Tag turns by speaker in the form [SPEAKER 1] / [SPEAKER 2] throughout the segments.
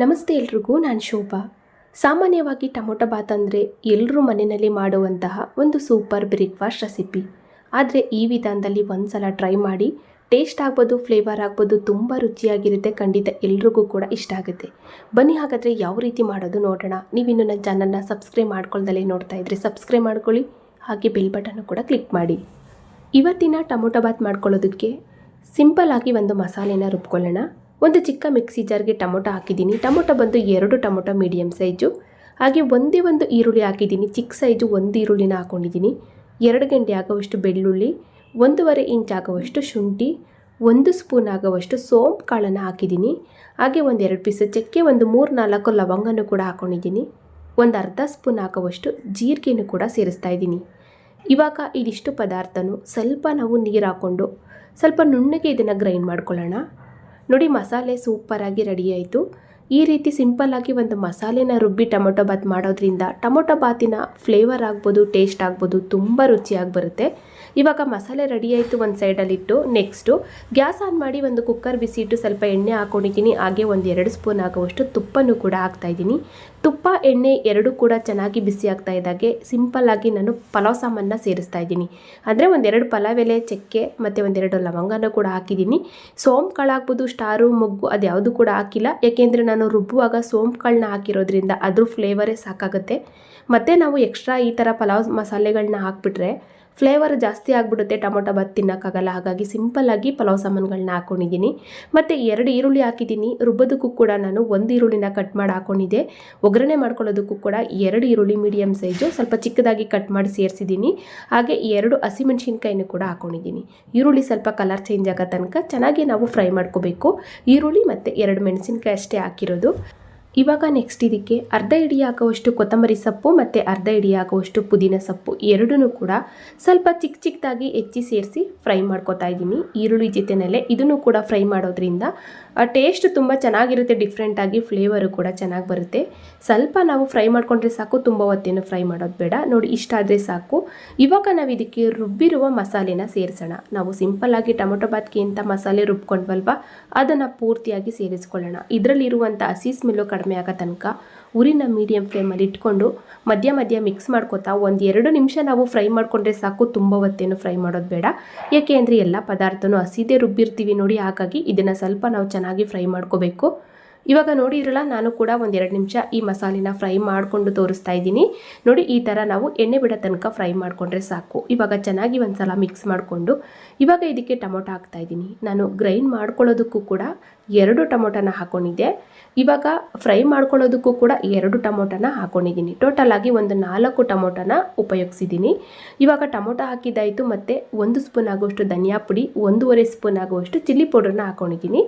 [SPEAKER 1] ನಮಸ್ತೆ ಎಲ್ರಿಗೂ, ನಾನು ಶೋಭಾ. ಸಾಮಾನ್ಯವಾಗಿ ಟೊಮೊಟೊ ಬಾತ್ ಅಂದರೆ ಎಲ್ಲರೂ ಮನೆಯಲ್ಲಿ ಮಾಡುವಂತಹ ಒಂದು ಸೂಪರ್ ಬ್ರೇಕ್ಫಾಸ್ಟ್ ರೆಸಿಪಿ. ಆದರೆ ಈ ವಿಧಾನದಲ್ಲಿ ಒಂದು ಸಲ ಟ್ರೈ ಮಾಡಿ, ಟೇಸ್ಟ್ ಆಗ್ಬೋದು, ಫ್ಲೇವರ್ ಆಗ್ಬೋದು, ತುಂಬ ರುಚಿಯಾಗಿರುತ್ತೆ, ಖಂಡಿತ ಎಲ್ರಿಗೂ ಕೂಡ ಇಷ್ಟ ಆಗುತ್ತೆ. ಬನ್ನಿ ಹಾಗಾದರೆ ಯಾವ ರೀತಿ ಮಾಡೋದು ನೋಡೋಣ. ನೀವಿನ್ನು ನನ್ನ ಚಾನಲ್ನ ಸಬ್ಸ್ಕ್ರೈಬ್ ಮಾಡ್ಕೊಳ್ದಲೇ ನೋಡ್ತಾ ಇದ್ರೆ ಸಬ್ಸ್ಕ್ರೈಬ್ ಮಾಡ್ಕೊಳ್ಳಿ, ಹಾಗೆ ಬೆಲ್ ಬಟನ್ನು ಕೂಡ ಕ್ಲಿಕ್ ಮಾಡಿ. ಇವತ್ತಿನ ಟೊಮೊಟೊ ಬಾತ್ ಮಾಡ್ಕೊಳ್ಳೋದಕ್ಕೆ ಸಿಂಪಲ್ ಆಗಿ ಒಂದು ಮಸಾಲೆನ ರುಬ್ಕೊಳ್ಳೋಣ. ಒಂದು ಚಿಕ್ಕ ಮಿಕ್ಸಿ ಜಾರ್ಗೆ ಟೊಮೊಟೊ ಹಾಕಿದ್ದೀನಿ. ಟೊಮೊಟೊ ಬಂದು ಎರಡು ಟೊಮೊಟೊ ಮೀಡಿಯಮ್ ಸೈಜು. ಹಾಗೆ ಒಂದೇ ಒಂದು ಈರುಳ್ಳಿ ಹಾಕಿದ್ದೀನಿ. ಚಿಕ್ಕ ಸೈಜು ಒಂದು ಈರುಳ್ಳಿನ ಹಾಕ್ಕೊಂಡಿದ್ದೀನಿ ಎರಡು ಗಂಟೆ ಆಗುವಷ್ಟು ಬೆಳ್ಳುಳ್ಳಿ, ಒಂದೂವರೆ ಇಂಚ್ ಆಗುವಷ್ಟು ಶುಂಠಿ, ಒಂದು ಸ್ಪೂನ್ ಆಗುವಷ್ಟು ಸೋಂಪು ಕಾಳನ್ನು ಹಾಕಿದ್ದೀನಿ. ಹಾಗೆ ಒಂದೆರಡು ಪೀಸ್ ಚಕ್ಕೆ, ಒಂದು ಮೂರು ನಾಲ್ಕು ಲವಂಗನ ಕೂಡ ಹಾಕ್ಕೊಂಡಿದ್ದೀನಿ ಒಂದು ಅರ್ಧ ಸ್ಪೂನ್ ಹಾಕೋವಷ್ಟು ಜೀರಿಗೆನೂ ಕೂಡ ಸೇರಿಸ್ತಾ ಇದ್ದೀನಿ. ಇವಾಗ ಇದಿಷ್ಟು ಪದಾರ್ಥನೂ ಸ್ವಲ್ಪ ನಾವು ನೀರು ಹಾಕ್ಕೊಂಡು ಸ್ವಲ್ಪ ನುಣ್ಣಗೆ ಇದನ್ನು ಗ್ರೈಂಡ್ ಮಾಡ್ಕೊಳ್ಳೋಣ. ನೋಡಿ ಮಸಾಲೆ ಸೂಪರಾಗಿ ರೆಡಿ ಆಯಿತು. ಈ ರೀತಿ ಸಿಂಪಲ್ಲಾಗಿ ಒಂದು ಮಸಾಲೆನ ರುಬ್ಬಿ ಟೊಮೊಟೊ ಬಾತ್ ಮಾಡೋದ್ರಿಂದ ಟೊಮೊಟೊ ಬಾತಿನ ಫ್ಲೇವರ್ ಆಗ್ಬೋದು ಟೇಸ್ಟ್ ಆಗ್ಬೋದು, ತುಂಬ ರುಚಿಯಾಗಿ ಬರುತ್ತೆ. ಇವಾಗ ಮಸಾಲೆ ರೆಡಿ ಆಯಿತು ಒಂದು ಸೈಡಲ್ಲಿಟ್ಟು ನೆಕ್ಸ್ಟು ಗ್ಯಾಸ್ ಆನ್ ಮಾಡಿ ಒಂದು ಕುಕ್ಕರ್ ಬಿಸಿ ಇಟ್ಟು ಸ್ವಲ್ಪ ಎಣ್ಣೆ ಹಾಕೊಂಡಿದ್ದೀನಿ. ಹಾಗೆ ಒಂದು ಎರಡು ಸ್ಪೂನ್ ಆಗುವಷ್ಟು ತುಪ್ಪನೂ ಕೂಡ ಹಾಕ್ತಾಯಿದ್ದೀನಿ ತುಪ್ಪ, ಎಣ್ಣೆ ಎರಡೂ ಕೂಡ ಚೆನ್ನಾಗಿ ಬಿಸಿ ಆಗ್ತಾ ಇದ್ದಾಗೆ. ಸಿಂಪಲ್ಲಾಗಿ ನಾನು ಪಲಾವ್ ಸಾಮನ್ನ ಸೇರಿಸ್ತಾ ಇದ್ದೀನಿ. ಅಂದರೆ ಒಂದೆರಡು ಪಲಾವ್ ಎಲೆ, ಚಕ್ಕೆ ಮತ್ತು ಒಂದೆರಡು ಲವಂಗನೂ ಕೂಡ ಹಾಕಿದ್ದೀನಿ. ಸೋಂಪು ಕಾಳು ಹಾಕ್ಬೋದು, ಸ್ಟಾರು, ಮೊಗ್ಗು ಅದು ಯಾವುದು ಕೂಡ ಹಾಕಿಲ್ಲ. ಯಾಕೆಂದರೆ ನಾನು ರುಬ್ಬುವಾಗ ಸೋಂಪುಗಳನ್ನ ಹಾಕಿರೋದ್ರಿಂದ ಅದ್ರ ಫ್ಲೇವರೇ ಸಾಕಾಗುತ್ತೆ. ಮತ್ತು ನಾವು ಎಕ್ಸ್ಟ್ರಾ ಈ ಥರ ಪಲಾವ್ ಮಸಾಲೆಗಳನ್ನ ಹಾಕ್ಬಿಟ್ರೆ ಫ್ಲೇವರ್ ಜಾಸ್ತಿ ಆಗಿಬಿಡುತ್ತೆ, ಟೊಮೊಟೊ ಬಾತ್ ತಿನ್ನೋಕ್ಕಾಗಲ್ಲ. ಹಾಗಾಗಿ ಸಿಂಪಲ್ಲಾಗಿ ಪಲಾವ್ ಸಾಮಾನುಗಳನ್ನ ಹಾಕ್ಕೊಂಡಿದ್ದೀನಿ ಮತ್ತು ಎರಡು ಈರುಳ್ಳಿ ಹಾಕಿದ್ದೀನಿ. ರುಬ್ಬೋದಕ್ಕೂ ಕೂಡ ನಾನು ಒಂದು ಈರುಳ್ಳಿನ ಕಟ್ ಮಾಡಿ ಹಾಕ್ಕೊಂಡಿದ್ದೆ ಒಗ್ಗರಣೆ ಮಾಡ್ಕೊಳ್ಳೋದಕ್ಕೂ ಕೂಡ ಎರಡು ಈರುಳ್ಳಿ ಮೀಡಿಯಮ್ ಸೈಜು. ಸ್ವಲ್ಪ ಚಿಕ್ಕದಾಗಿ ಕಟ್ ಮಾಡಿ ಸೇರಿಸಿದ್ದೀನಿ. ಹಾಗೆ ಎರಡು ಹಸಿಮೆಣ್ಸಿನ್ಕಾಯಿನೂ ಕೂಡ ಹಾಕ್ಕೊಂಡಿದ್ದೀನಿ ಈರುಳ್ಳಿ ಸ್ವಲ್ಪ ಕಲರ್ ಚೇಂಜ್ ಆಗೋ ತನಕ ಚೆನ್ನಾಗಿ ನಾವು ಫ್ರೈ ಮಾಡ್ಕೋಬೇಕು. ಈರುಳ್ಳಿ ಮತ್ತು ಎರಡು ಮೆಣಸಿನ್ಕಾಯಿ ಅಷ್ಟೇ ಹಾಕಿರೋದು. ಇವಾಗ ನೆಕ್ಸ್ಟ್ ಇದಕ್ಕೆ ಅರ್ಧ ಇಡಿ ಹಾಕುವಷ್ಟು ಕೊತ್ತಂಬರಿ ಸೊಪ್ಪು ಮತ್ತು ಅರ್ಧ ಇಡಿ ಹಾಕುವಷ್ಟು ಪುದೀನ ಸೊಪ್ಪು ಎರಡೂ ಕೂಡ ಸ್ವಲ್ಪ ಚಿಕ್ಕ ಚಿಕ್ಕದಾಗಿ ಹೆಚ್ಚಿ ಸೇರಿಸಿ ಫ್ರೈ ಮಾಡ್ಕೊತಾ ಇದ್ದೀನಿ. ಈರುಳ್ಳಿ ಜೊತೆನಲ್ಲೇ ಇದನ್ನು ಕೂಡ ಫ್ರೈ ಮಾಡೋದ್ರಿಂದ ಟೇಸ್ಟ್ ತುಂಬ ಚೆನ್ನಾಗಿರುತ್ತೆ ಡಿಫ್ರೆಂಟಾಗಿ ಫ್ಲೇವರು ಕೂಡ ಚೆನ್ನಾಗಿ ಬರುತ್ತೆ. ಸ್ವಲ್ಪ ನಾವು ಫ್ರೈ ಮಾಡ್ಕೊಂಡ್ರೆ ಸಾಕು, ತುಂಬ ಹೊತ್ತೇನು ಫ್ರೈ ಮಾಡೋದು ಬೇಡ. ನೋಡಿ, ಇಷ್ಟ ಆದರೆ ಸಾಕು. ಇವಾಗ ನಾವು ಇದಕ್ಕೆ ರುಬ್ಬಿರುವ ಮಸಾಲೆನ ಸೇರಿಸೋಣ. ನಾವು ಸಿಂಪಲ್ಲಾಗಿ ಟೊಮೊಟೊ ಬಾತ್ಗೆ ಅಂತ ಮಸಾಲೆ ರುಬ್ಕೊಂಡ್ವಲ್ವ, ಅದನ್ನು ಪೂರ್ತಿಯಾಗಿ ಸೇರಿಸ್ಕೊಳ್ಳೋಣ. ಇದರಲ್ಲಿರುವಂಥ ಹಸಿ ಸ್ಮೆಲ್ಲು ಕಡಿಮೆ ಆಗೋ ತನಕ ಉರಿನ ಮೀಡಿಯಂ ಫ್ಲೇಮಲ್ಲಿ ಇಟ್ಕೊಂಡು ಮಧ್ಯ ಮಧ್ಯ ಮಿಕ್ಸ್ ಮಾಡ್ಕೊತಾ ಒಂದು ಎರಡು ನಿಮಿಷ ನಾವು ಫ್ರೈ ಮಾಡಿಕೊಂಡ್ರೆ ಸಾಕು, ತುಂಬ ಹೊತ್ತೇನು ಫ್ರೈ ಮಾಡೋದು ಬೇಡ. ಯಾಕೆ ಅಂದರೆ ಎಲ್ಲ ಪದಾರ್ಥನೂ ಹಸಿದೇ ರುಬ್ಬಿರ್ತೀವಿ ನೋಡಿ, ಹಾಗಾಗಿ ಇದನ್ನು ಸ್ವಲ್ಪ ನಾವು ಚೆನ್ನಾಗಿ ಫ್ರೈ ಮಾಡ್ಕೋಬೇಕು. ಇವಾಗ ನೋಡಿದ್ರಲ್ಲ ನಾನು ಕೂಡ ಒಂದೆರಡು ನಿಮಿಷ ಈ ಮಸಾಲೆನ ಫ್ರೈ ಮಾಡಿಕೊಂಡು ತೋರಿಸ್ತಾ ಇದ್ದೀನಿ. ನೋಡಿ, ಈ ಥರ ನಾವು ಎಣ್ಣೆ ಬಿಡೋ ತನಕ ಫ್ರೈ ಮಾಡಿಕೊಂಡ್ರೆ ಸಾಕು. ಇವಾಗ ಚೆನ್ನಾಗಿ ಒಂದು ಸಲ ಮಿಕ್ಸ್ ಮಾಡಿಕೊಂಡು, ಇವಾಗ ಇದಕ್ಕೆ ಟೊಮೊಟೊ ಹಾಕ್ತಾ ಇದ್ದೀನಿ. ನಾನು ಗ್ರೈಂಡ್ ಮಾಡ್ಕೊಳ್ಳೋದಕ್ಕೂ ಕೂಡ ಎರಡು ಟೊಮೊಟೊನ ಹಾಕ್ಕೊಂಡಿದ್ದೆ ಇವಾಗ ಫ್ರೈ ಮಾಡ್ಕೊಳ್ಳೋದಕ್ಕೂ ಕೂಡ ಎರಡು ಟೊಮೊಟೊನ ಹಾಕ್ಕೊಂಡಿದ್ದೀನಿ ಟೋಟಲ್ ಆಗಿ ಒಂದು ನಾಲ್ಕು ಟೊಮೊಟೊನ ಉಪಯೋಗಿಸಿದ್ದೀನಿ. ಇವಾಗ ಟೊಮೊಟೊ ಹಾಕಿದ್ದಾಯಿತು, ಮತ್ತು ಒಂದು ಸ್ಪೂನ್ ಆಗುವಷ್ಟು ಧನಿಯಾ ಪುಡಿ, ಒಂದೂವರೆ ಸ್ಪೂನ್ ಆಗುವಷ್ಟು ಚಿಲ್ಲಿ ಪೌಡರ್ನ ಹಾಕ್ಕೊಂಡಿದ್ದೀನಿ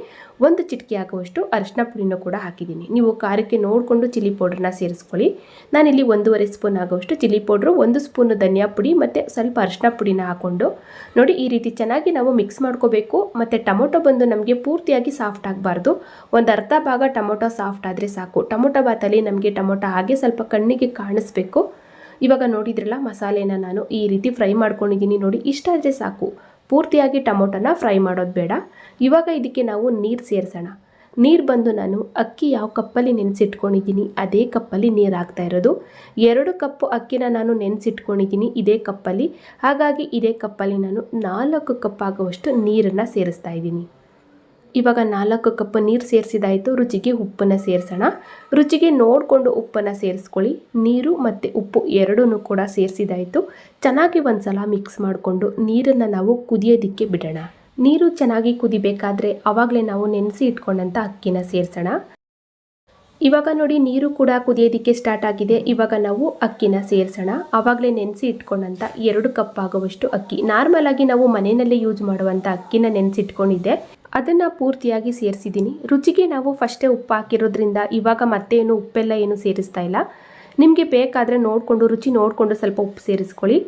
[SPEAKER 1] ಒಂದು ಚಿಟಿಕೆ ಆಗುವಷ್ಟು ಅರಿಶಿನ ಪುಡಿನೂ ಕೂಡ ಹಾಕಿದ್ದೀನಿ. ನೀವು ಖಾರಕ್ಕೆ ನೋಡಿಕೊಂಡು ಚಿಲ್ಲಿ ಪೌಡ್ರನ್ನ ಸೇರಿಸ್ಕೊಳ್ಳಿ. ನಾನಿಲ್ಲಿ ಒಂದೂವರೆ ಸ್ಪೂನ್ ಆಗುವಷ್ಟು ಚಿಲ್ಲಿ ಪೌಡ್ರು, ಒಂದು ಸ್ಪೂನು ಧನಿಯಾ ಪುಡಿ ಮತ್ತು ಸ್ವಲ್ಪ ಅರಿಶಿನ ಪುಡಿನ ಹಾಕ್ಕೊಂಡು ನೋಡಿ ಈ ರೀತಿ ಚೆನ್ನಾಗಿ ನಾವು ಮಿಕ್ಸ್ ಮಾಡ್ಕೋಬೇಕು. ಮತ್ತು ಟೊಮೊಟೊ ಬಂದು ನಮಗೆ ಪೂರ್ತಿಯಾಗಿ ಸಾಫ್ಟ್ ಆಗಬಾರ್ದು. ಒಂದು ಅರ್ಧ ಭಾಗ ಟೊಮೊಟೊ ಸಾಫ್ಟ್ ಆದರೆ ಸಾಕು. ಟೊಮೊಟೊ ಬಾತಲ್ಲಿ ನಮಗೆ ಟೊಮೊಟೊ ಹಾಗೆ ಸ್ವಲ್ಪ ಕಣ್ಣಿಗೆ ಕಾಣಿಸ್ಬೇಕು. ಇವಾಗ ನೋಡಿದ್ರಲ್ಲ ಮಸಾಲೆನ ನಾನು ಈ ರೀತಿ ಫ್ರೈ ಮಾಡ್ಕೊಂಡಿದ್ದೀನಿ ನೋಡಿ ಇಷ್ಟಾದರೆ ಸಾಕು. ಪೂರ್ತಿಯಾಗಿ ಟೊಮೊಟೊನ ಫ್ರೈ ಮಾಡೋದು ಬೇಡ. ಇವಾಗ ಇದಕ್ಕೆ ನಾವು ನೀರು ಸೇರಿಸೋಣ. ನೀರು ಬಂದು ನಾನು ಅಕ್ಕಿ ಯಾವ ಕಪ್ಪಲ್ಲಿ ನೆನೆಸಿಟ್ಕೊಂಡಿದ್ದೀನಿ, ಅದೇ ಕಪ್ಪಲ್ಲಿ ನೀರು ಹಾಕ್ತಾ ಇರೋದು. ಎರಡು ಕಪ್ಪು ಅಕ್ಕಿನ ನಾನು ನೆನೆಸಿಟ್ಕೊಂಡಿದ್ದೀನಿ, ಇದೇ ಕಪ್ಪಲ್ಲಿ. ಹಾಗಾಗಿ ಇದೇ ಕಪ್ಪಲ್ಲಿ ನಾನು ನಾಲ್ಕು ಕಪ್ ಆಗುವಷ್ಟು ನೀರನ್ನು ಸೇರಿಸ್ತಾ ಇದ್ದೀನಿ. ಇವಾಗ ನಾಲ್ಕು ಕಪ್ ನೀರು ಸೇರಿಸಿದಾಯಿತು, ರುಚಿಗೆ ಉಪ್ಪನ್ನು ಸೇರಿಸೋಣ. ರುಚಿಗೆ ನೋಡಿಕೊಂಡು ಉಪ್ಪನ್ನು ಸೇರಿಸ್ಕೊಳ್ಳಿ. ನೀರು ಮತ್ತು ಉಪ್ಪು ಎರಡೂ ಕೂಡ ಸೇರಿಸಿದಾಯಿತು. ಚೆನ್ನಾಗಿ ಒಂದು ಸಲ ಮಿಕ್ಸ್ ಮಾಡಿಕೊಂಡು ನೀರನ್ನು ನಾವು ಕುದಿಯೋದಕ್ಕೆ ಬಿಡೋಣ. ನೀರು ಚೆನ್ನಾಗಿ ಕುದಿಬೇಕಾದ್ರೆ ಆವಾಗಲೇ ನಾವು ನೆನೆಸಿ ಇಟ್ಕೊಂಡಂಥ ಅಕ್ಕಿನ ಸೇರಿಸೋಣ. ಇವಾಗ ನೋಡಿ ನೀರು ಕೂಡ ಕುದಿಯೋದಕ್ಕೆ ಸ್ಟಾರ್ಟ್ ಆಗಿದೆ. ಇವಾಗ ನಾವು ಅಕ್ಕಿನ ಸೇರಿಸೋಣ. ಆವಾಗಲೇ ನೆನೆಸಿ ಇಟ್ಕೊಂಡಂಥ ಎರಡು ಕಪ್ ಆಗುವಷ್ಟು ಅಕ್ಕಿ. ನಾರ್ಮಲ್ ಆಗಿ ನಾವು ಮನೆಯಲ್ಲೇ ಯೂಸ್ ಮಾಡುವಂಥ ಅಕ್ಕಿನ ನೆನೆಸಿಟ್ಕೊಂಡಿದ್ದೆ. ಅದನ್ನು ಪೂರ್ತಿಯಾಗಿ ಸೇರಿಸಿದ್ದೀನಿ. ರುಚಿಗೆ ನಾವು ಫಸ್ಟೇ ಉಪ್ಪು ಹಾಕಿರೋದ್ರಿಂದ ಇವಾಗ ಮತ್ತೇನು ಉಪ್ಪೆಲ್ಲ ಏನು ಸೇರಿಸ್ತಾ ಇಲ್ಲ. ನಿಮಗೆ ಬೇಕಾದರೆ ನೋಡಿಕೊಂಡು, ರುಚಿ ನೋಡಿಕೊಂಡು ಸ್ವಲ್ಪ ಉಪ್ಪು ಸೇರಿಸ್ಕೊಳ್ಳಿ.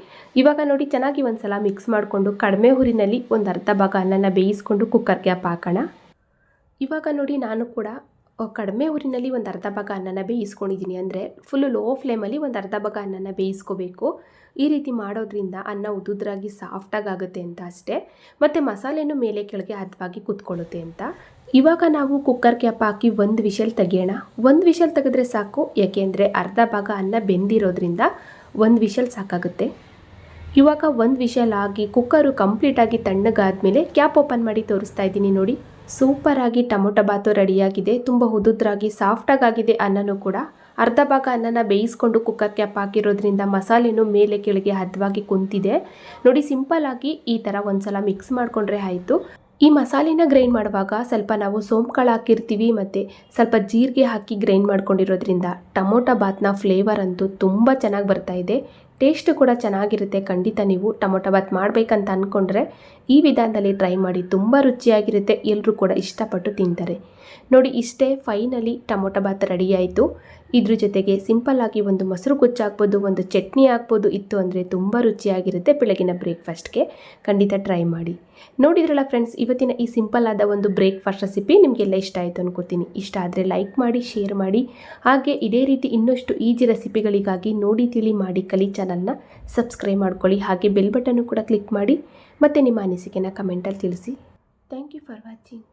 [SPEAKER 1] ಇವಾಗ ನೋಡಿ, ಚೆನ್ನಾಗಿ ಒಂದು ಸಲ ಮಿಕ್ಸ್ ಮಾಡಿಕೊಂಡು ಕಡಿಮೆ ಹುರಿನಲ್ಲಿ ಒಂದು ಅರ್ಧ ಭಾಗ ಅನ್ನನ ಬೇಯಿಸ್ಕೊಂಡು ಕುಕ್ಕರ್ ಗ್ಯಾಪ್ ಹಾಕೋಣ. ಇವಾಗ ನೋಡಿ, ನಾನು ಕೂಡ ಕಡಿಮೆ ಊರಿನಲ್ಲಿ ಒಂದು ಅರ್ಧ ಭಾಗ ಅನ್ನನ ಬೇಯಿಸ್ಕೊಂಡಿದ್ದೀನಿ ಅಂದರೆ ಫುಲ್ಲು ಲೋ ಫ್ಲೇಮಲ್ಲಿ ಒಂದು ಅರ್ಧ ಭಾಗ ಅನ್ನನ ಬೇಯಿಸ್ಕೋಬೇಕು. ಈ ರೀತಿ ಮಾಡೋದ್ರಿಂದ ಅನ್ನ ಉದುದ್ರಾಗಿ ಸಾಫ್ಟಾಗಿ ಆಗುತ್ತೆ ಅಂತ ಅಷ್ಟೇ. ಮತ್ತು ಮಸಾಲೆನೂ ಮೇಲೆ ಕೆಳಗೆ ಹದವಾಗಿ ಕುತ್ಕೊಳ್ಳುತ್ತೆ ಅಂತ. ಇವಾಗ ನಾವು ಕುಕ್ಕರ್ ಕ್ಯಾಪ್ ಹಾಕಿ ಒಂದು ವಿಷಲ್ ತೆಗೆಯೋಣ. ಒಂದು ವಿಷಲ್ ತೆಗೆದ್ರೆ ಸಾಕು. ಯಾಕೆಂದರೆ ಅರ್ಧ ಭಾಗ ಅನ್ನ ಬೆಂದಿರೋದ್ರಿಂದ ಒಂದು ವಿಷಲ್ ಸಾಕಾಗುತ್ತೆ. ಇವಾಗ ಒಂದು ವಿಷಲ್ ಆಗಿ ಕುಕ್ಕರು ಕಂಪ್ಲೀಟಾಗಿ ತಣ್ಣಗಾದ್ಮೇಲೆ ಕ್ಯಾಪ್ ಓಪನ್ ಮಾಡಿ ತೋರಿಸ್ತಾ ಇದ್ದೀನಿ ನೋಡಿ. ಸೂಪರಾಗಿ ಟೊಮೊಟೊ ಬಾತು ರೆಡಿಯಾಗಿದೆ. ತುಂಬ ಉದುದ್ರಾಗಿ ಸಾಫ್ಟಾಗಿ ಆಗಿದೆ ಅನ್ನನೂ ಕೂಡ. ಅರ್ಧ ಭಾಗ ಅನ್ನನ ಬೇಯಿಸ್ಕೊಂಡು ಕುಕ್ಕರ್ ಕ್ಯಾಪ್ ಹಾಕಿರೋದ್ರಿಂದ ಮಸಾಲೆನೂ ಮೇಲೆ ಕೆಳಗೆ ಹದವಾಗಿ ಕುಂತಿದೆ. ನೋಡಿ, ಸಿಂಪಲ್ ಆಗಿ ಈ ಥರ ಒಂದ್ಸಲ ಮಿಕ್ಸ್ ಮಾಡಿಕೊಂಡ್ರೆ ಆಯಿತು. ಈ ಮಸಾಲೆನ ಗ್ರೈಂಡ್ ಮಾಡುವಾಗ ಸ್ವಲ್ಪ ನಾವು ಸೋಂಪುಗಳು ಹಾಕಿರ್ತೀವಿ ಮತ್ತು ಸ್ವಲ್ಪ ಜೀರಿಗೆ ಹಾಕಿ ಗ್ರೈಂಡ್ ಮಾಡ್ಕೊಂಡಿರೋದ್ರಿಂದ ಟೊಮೊಟೊ ಬಾತ್ನ ಫ್ಲೇವರ್ ಅಂತೂ ತುಂಬ ಚೆನ್ನಾಗಿ ಬರ್ತಾ ಇದೆ. ಟೇಸ್ಟ್ ಕೂಡ ಚೆನ್ನಾಗಿರುತ್ತೆ. ಖಂಡಿತ ನೀವು ಟೊಮೊಟೊ ಬಾತ್ ಮಾಡಬೇಕಂತ ಅಂದ್ಕೊಂಡ್ರೆ ಈ ವಿಧಾನದಲ್ಲಿ ಟ್ರೈ ಮಾಡಿ ತುಂಬ ರುಚಿಯಾಗಿರುತ್ತೆ. ಎಲ್ಲರೂ ಕೂಡ ಇಷ್ಟಪಟ್ಟು ತಿಂತಾರೆ. ನೋಡಿ, ಇಷ್ಟೇ ಫೈನಲಿ ಟೊಮೊಟೊ ಬಾತ್ ರೆಡಿ ಆಯಿತು. ಇದ್ರ ಜೊತೆಗೆ ಸಿಂಪಲ್ ಆಗಿ ಒಂದು ಮೊಸರು ಹಾಕ್ಬೋದು, ಒಂದು ಚಟ್ನಿ ಹಾಕ್ಬೋದು. ಇತ್ತು ಅಂದರೆ ತುಂಬ ರುಚಿಯಾಗಿರುತ್ತೆ. ಬೆಳಗಿನ ಬ್ರೇಕ್ಫಾಸ್ಟ್ಗೆ ಖಂಡಿತ ಟ್ರೈ ಮಾಡಿ. ನೋಡಿದ್ರಲ್ಲ ಫ್ರೆಂಡ್ಸ್ ಇವತ್ತಿನ ಈ ಸಿಂಪಲ್ ಆದ ಒಂದು ಬ್ರೇಕ್ಫಾಸ್ಟ್ ರೆಸಿಪಿ ನಿಮಗೆಲ್ಲ ಇಷ್ಟ ಆಯಿತು ಅನ್ಕೋತೀನಿ ಇಷ್ಟ ಆದರೆ ಲೈಕ್ ಮಾಡಿ ಶೇರ್ ಮಾಡಿ. ಹಾಗೆ ಇದೇ ರೀತಿ ಇನ್ನಷ್ಟು ಈಜಿ ರೆಸಿಪಿಗಳಿಗಾಗಿ ನೋಡಿ, ತಿಳಿ, ಮಾಡಿ ಕಲಿ ಚಾನಲ್ನ ಸಬ್ಸ್ಕ್ರೈಬ್ ಮಾಡ್ಕೊಳ್ಳಿ. ಹಾಗೆ ಬೆಲ್ ಬಟನ್ನು ಕೂಡ ಕ್ಲಿಕ್ ಮಾಡಿ. ಮತ್ತು ನಿಮ್ಮ ಅನಿಸಿಕೆನ ಕಮೆಂಟಲ್ಲಿ ತಿಳಿಸಿ. Thank you for watching